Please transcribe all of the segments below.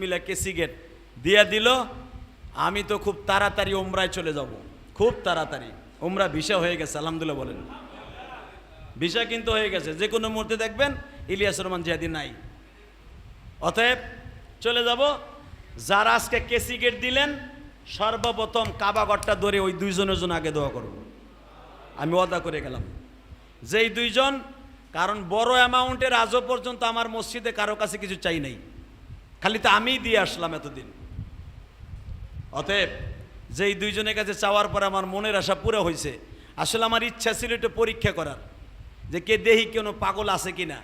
মিলে কেসি গেট। দিয়ে দিল, আমি তো খুব তাড়াতাড়ি ওমরায় চলে যাব। খুব তাড়াতাড়ি। ওমরা ভিসা হয়ে গেছে, আলহামদুলিল্লাহ বলেন। ভিসা কিন্তু হয়ে গেছে। যে কোনো মুহূর্তে দেখবেন ইলিয়াস রহমান জিহাদি নাই। অতএব চলে যাব। যারা আজকে কেসি গেট দিলেন, সর্বপ্রথম কাবাগরটা ধরে ওই দুইজনের জন্য আগে দোয়া করব আমি ওয়াদা করে গেলাম। যেই দুইজন, কারণ বড় অ্যামাউন্টের আজও পর্যন্ত আমার মসজিদে কারও কাছে কিছু চাই নাই। খালি তো আমিই দিয়ে আসলাম এতদিন। অতএব যেই দুইজনের কাছে চাওয়ার পর আমার মনের আশা পুরো হয়েছে আসলে আমার ইচ্ছা ছিল একটু পরীক্ষা করার, যে কে দেহি কোনো পাগল আছে কি না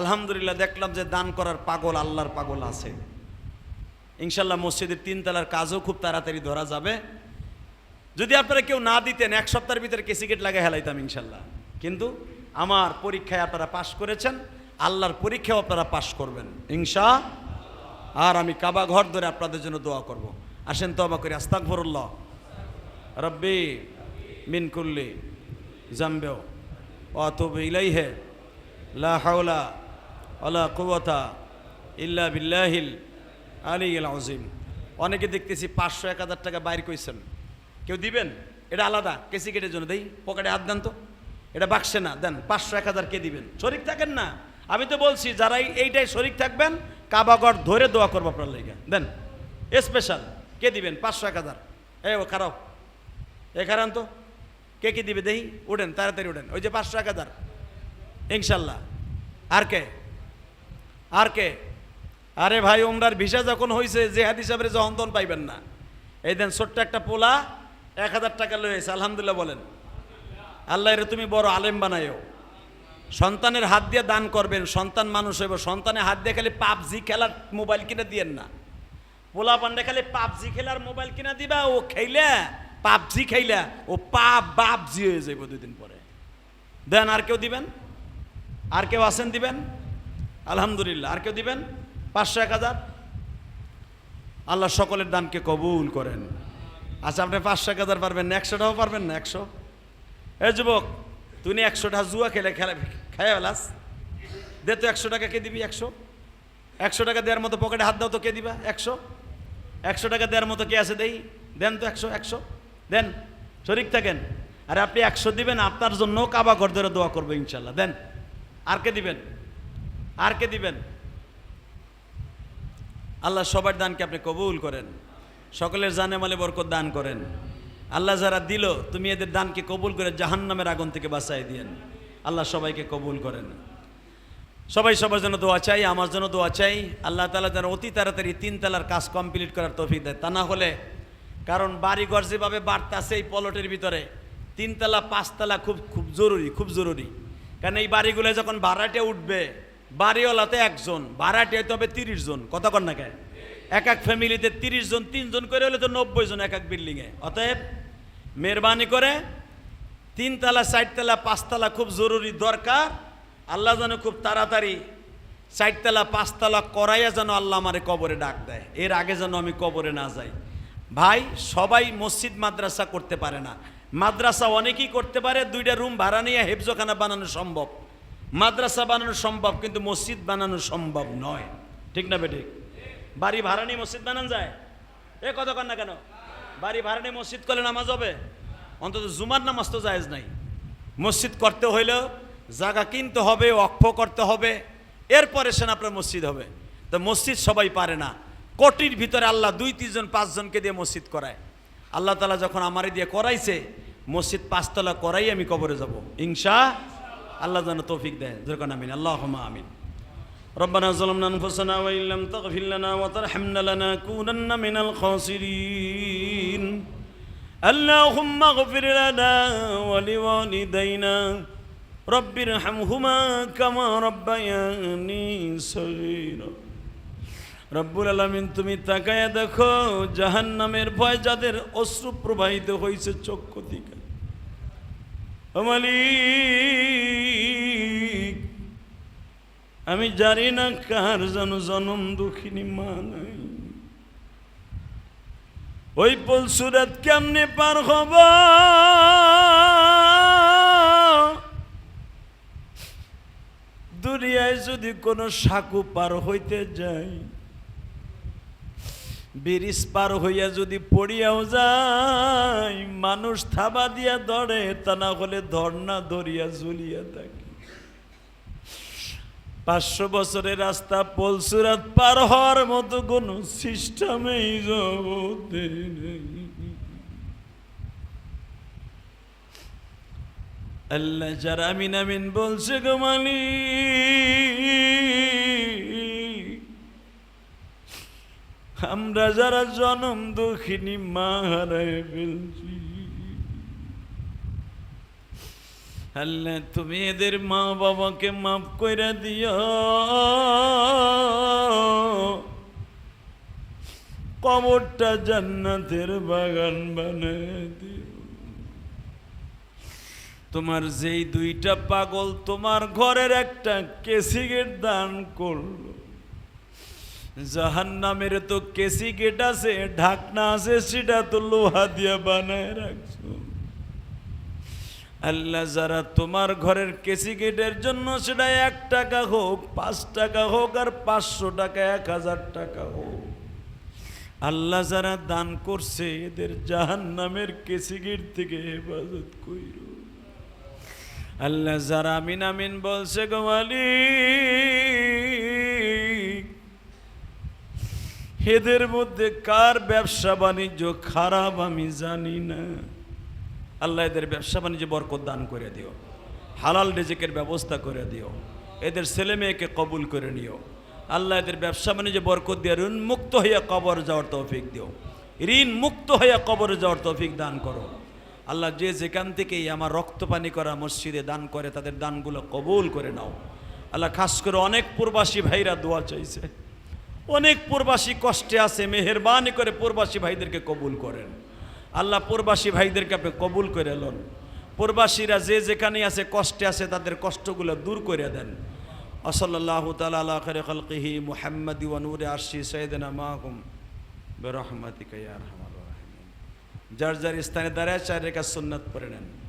আলহামদুলিল্লাহ দেখলাম যে দান করার পাগল, আল্লাহর পাগল আছে। ইনশাল্লাহ মসজিদের তিনতলার কাজও খুব তাড়াতাড়ি ধরা যাবে। যদি আপনারা কেউ না দিতেন, এক সপ্তাহের ভিতরে কেসিকেট লাগে হেলাইতাম ইনশাল্লাহ কিন্তু আমার পরীক্ষায় আপনারা পাশ করেছেন, আল্লাহর পরীক্ষাও আপনারা পাশ করবেন, ইনশা আর আমি কাবা ঘর ধরে আপনাদের জন্য দোয়া করব। আসেন তবা করি আস্তাক ফরুল্লাহ রব্বি মিন কুল্লি জাম্বেও অতব ইলাইহে, লা হাওলা ওয়ালা কুওয়াতা ইল্লা বিল্লাহিল আলিল আজিম অনেকে দেখতেছি পাঁচশো, এক হাজার টাকা বাইর কইছেন। কেউ দিবেন? এটা আলাদা, কেসি কেটের জন্য দেই, পকেটে হাত দেন তো। এটা বাক্সে না, দেন, পাঁচশো, এক হাজার কে দিবেন? শরিক থাকেন না। আমি তো বলছি যারা এইটাই শরিক থাকবেন কাবাগর ধরে দোয়া করব আপনার লেগে। দেন স্পেশাল কে দিবেন? পাঁচশো এক হাজার। এ ও, খারাপ। এ খারান তো? কে কি দিবে? দেহি উঠেন, তাড়াতাড়ি উঠেন। ওই যে পাঁচশো এক হাজার। ইনশাল্লাহ। আর কে? আর কে? আরে ভাই ওমরার ভিসা যখন হয়েছে জেহাদ হিসাবে যখন তখন পাইবেন না। এই দেন, ছোট্ট একটা পোলা, এক হাজার টাকা লয়েছে আলহামদুলিল্লাহ বলেন। আল্লাহ রে, তুমি বড় আলেম বানায়ও। সন্তানের হাত দিয়ে দান করবেন, সন্তান মানুষ হইব। সন্তানের হাত দিয়ে খালি পাবজি খেলার মোবাইল কিনে দিয়েন না। পোলা পান্ডে খালি পাবজি খেলার মোবাইল কিনা দিবা, ও খেইলে, পাবজি খেইলা, ও পাপ বাপজি হয়ে যাইব দুদিন পরে। দেন আর কেউ দিবেন? আর কেউ আসেন দিবেন? আলহামদুলিল্লাহ, আর কেউ দিবেন? পাঁচশো এক হাজার? আল্লাহ সকলের দানকে কবুল করেন। আচ্ছা আপনি পাঁচশো এক হাজার পারবেন না, একশোটাও পারবেন না, একশো? এ যুবক, তুমি একশোটা জুয়া খেলে খেলে খাইয়া ফেলাস। দে তো একশো টাকা কে দিবি, একশো? একশো টাকা দেওয়ার মতো পকেটে হাত দাও তো কে দিবা, একশো? একশো টাকা দেওয়ার মতো কে আছে দেই? দেন তো একশো একশো। দেন, শরিক থাকেন। আর আপনি একশো দিবেন, আপনার জন্য কাবা ঘর ধরে দোয়া করব ইনশাল্লাহ। দেন, আর কে দিবেন? আর কে দিবেন? আল্লাহ সবার দানকে আপনি কবুল করেন। সকলের জানে মালে বরকত দান করেন। আল্লাহ যারা দিল, তুমি এদের দানকে কবুল করে জাহান্নামের আগুন থেকে বাঁচাই দিয়েন। আল্লাহ সবাইকে কবুল করেন। সবাই সবার জন্য দোয়া চাই, আমার জন্য দোয়া চাই। আল্লাহ তালা যেন অতি তাড়াতাড়ি তিন তালার কাজ কমপ্লিট করার তৌফিক দেয়। তা না হলে কারণ বাড়িঘর যেভাবে বাড়তাছে এই পলটের ভিতরে তিনতলা পাঁচতলা খুব খুব জরুরি খুব জরুরি। কারণ এই বাড়িগুলো যখন ভাড়াটে উঠবে, বাড়িওয়ালাতে একজন, ভাড়াটে হতে হবে তিরিশ জন। কত না কে এক এক ফ্যামিলিতে তিরিশ জন তিনজন করে হলে তো নব্বই জন এক এক বিল্ডিংয়ে অতএব মেহরবানি করে তিনতলা, চারতলা, পাঁচতলা খুব জরুরি, দরকার। আল্লাহ যেন খুব তাড়াতাড়ি চারতলা, পাঁচতলা করাইয়া যেন আল্লাহ আমারে কবরে ডাক দেয়। এর আগে যেন আমি কবরে না যাই। ভাই, সবাই মসজিদ, মাদ্রাসা করতে পারে না। মাদ্রাসা অনেকেই করতে পারে, দুইটা রুম ভাড়া নিয়ে হেফজখানা বানানো সম্ভব। মাদ্রাসা বানানো সম্ভব, কিন্তু মসজিদ বানানো সম্ভব নয়। ঠিক না বেঠিক? বাড়ি ভাড়া নিয়ে মসজিদ বানান যায়? এ কত কর না কেন? বাড়ি ভাড়া নিয়ে মসজিদ করলে নামাজ হবে? অন্তত জুমার নামাজ তো জায়েজ নাই মসজিদ করতে হইলেও জায়গা কিনতে হবে অক্ষ করতে হবে এরপরে সেন আপনার মসজিদ হবে তো মসজিদ সবাই পারে না কোটির ভিতরে আল্লাহ দুই তিনজন পাঁচজনকে দিয়ে মসজিদ করায় আল্লাহ তালা যখন আমারে দিয়ে করাইছে মসজিদ পাঁচতলা করাই আমি কবরে যাব ইনশা আল্লাহ যেন তৌফিক দেয় যেরকম আমিন আল্লাহ আমিন ربنا ظلمنا انفسنا وان لم تغفر لنا وترحمنا لنكونن من الخاسرين اللهم اغفر لنا ولوالدينا رب ارحمهما كما ربياني صغيرا রব্বুল আলমিন তুমি তাকায় দেখো জাহান্নামের ভয় যাদের অশ্রু প্রবাহিত হয়েছে চক্ষু থেকে ও মালিক আমি জানি না কার যেন জনম দুঃখিনী মা নাই ওই পলসুরাত কেমনে পার হব? দুনিয়ায় যদি কোনো সাকু পার হইতে যায় ব্রিজ পার হইয়া যদি পড়িয়াও যায় মানুষ থাবা দিয়া ধরে তা না হলে ধর্না ধরিয়া ঝুলিয়া থাকে। পাঁচশো বছরের রাস্তা পলসুরাত পার হওয়ার মতো কোনো সিস্টেমেই জগতে নেই। আল্লাহ যারা আমিন আমিন বলছে গো মালিক, আমরা যারা জনম দুঃখিনী মা হারায় ফেলছি। আল্লাহ, তুমি এদের মা বাবাকে মাফ করে দিও। কবরটা জান্নাতের বাগান বানায় দিও। তোমার যেই দুইটা পাগল তোমার ঘরের একটা কেসি গেট দান করল। জাহান নামের তো কেসি গেট আছে, ঢাকনা আছে, সেটা তো লোহা দিয়া বানায় রাখছো। আল্লাহ, যারা তোমার ঘরের কেসি গেটের জন্য সেটা এক টাকা হোক, পাঁচ টাকা হোক আর পাঁচশো টাকা, এক হাজার টাকা হোক। আল্লাহ যারা দান করছে, এদের জাহান নামের কেসি গেট থেকে হেফাজত কইর। আল্লাহ যারা আমিন আমিন বলছে গোমালি এদের মধ্যে কার ব্যবসা বাণিজ্য খারাপ আমি জানি না। আল্লাহ এদের ব্যবসা বাণিজ্য বরকত দান করে দিও। হালাল রেজেকের ব্যবস্থা করে দিও। এদের ছেলে মেয়েকে কবুল করে নিও। আল্লাহ এদের ব্যবসা বাণিজ্য বরকত দিয়ে ঋণ মুক্ত হইয়া কবর যাওয়ার তৌফিক দিও। ঋণ মুক্ত হইয়া কবরে যাওয়ার তৌফিক দান করো। আল্লাহ যে যেখান থেকেই আমার রক্তপানি করা মসজিদে দান করে, তাদের দানগুলো কবুল করে নাও। আল্লাহ খাস করে অনেক প্রবাসী ভাইরা দোয়া চাইছে। অনেক প্রবাসী কষ্টে আছে, মেহরবানি করে প্রবাসী ভাইদেরকে কবুল করেন। আল্লাহ প্রবাসী ভাইদেরকে আপনি কবুল করে লন। প্রবাসীরা যে যেখানে আছে, কষ্টে আছে, তাদের কষ্টগুলো দূর করে দেন। আসল্লাহ তালা মুহাম্মদ আরহামার রাহিমিন। যার যার স্থানে দাঁড়ায় চার রেখা সুন্নাত পড়ে নেন।